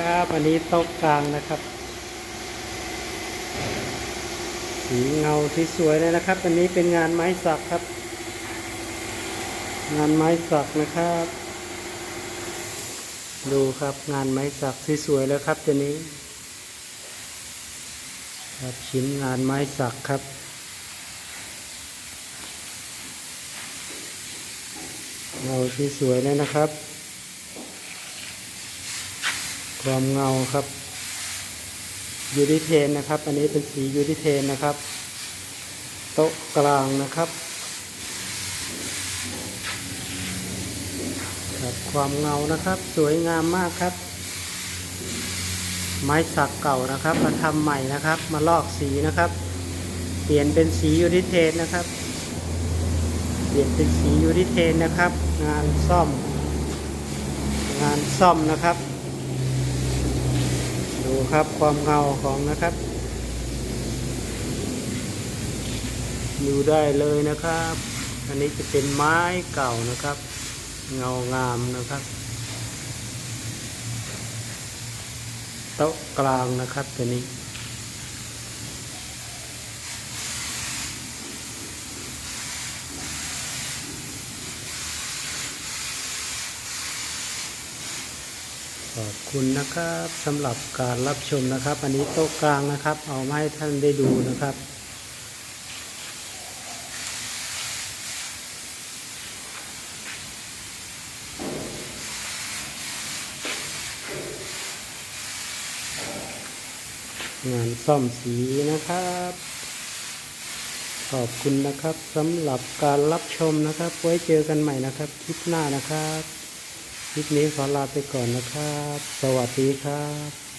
ครับอันนี้โต๊ะกลางนะครับสีเงาที่สวยเลยนะครับ อันนี้เป็นงานไม้สักครับ งานไม้สักนะครับ ดูครับงานไม้สักที่สวยแล้วครับตัวนี้ ครับชิ้นงานไม้สักครับเงาที่สวยเลยนะครับ ความเงาครับยูริเทนนะครับ อันนี้เป็นสียูริเทนนะครับ โต๊ะกลางนะครับครับความเงานะครับ สวยงามมากครับ ไม้สักเก่านะครับ มาทำใหม่นะครับ มาลอกสีนะครับ เปลี่ยนเป็นสียูริเทนนะครับ เปลี่ยนเป็นสียูริเทนนะครับ งานซ่อม งานซ่อมนะครับ ดูครับความเงาของนะครับ ดูได้เลยนะครับ อันนี้จะเป็นไม้เก่านะครับ เงางามนะครับโต๊ะกลางนะครับตัวนี้ ขอบคุณนะครับสำหรับการรับชมนะครับ อันนี้โต๊ะกลางนะครับ เอามาให้ท่านได้ดูนะครับงานซ่อมสีนะครับ ขอบคุณนะครับสำหรับการรับชมนะครับ ไว้เจอกันใหม่นะครับ คลิปหน้านะครับ คลิปนี้ขอลาไปก่อนนะครับ สวัสดีครับ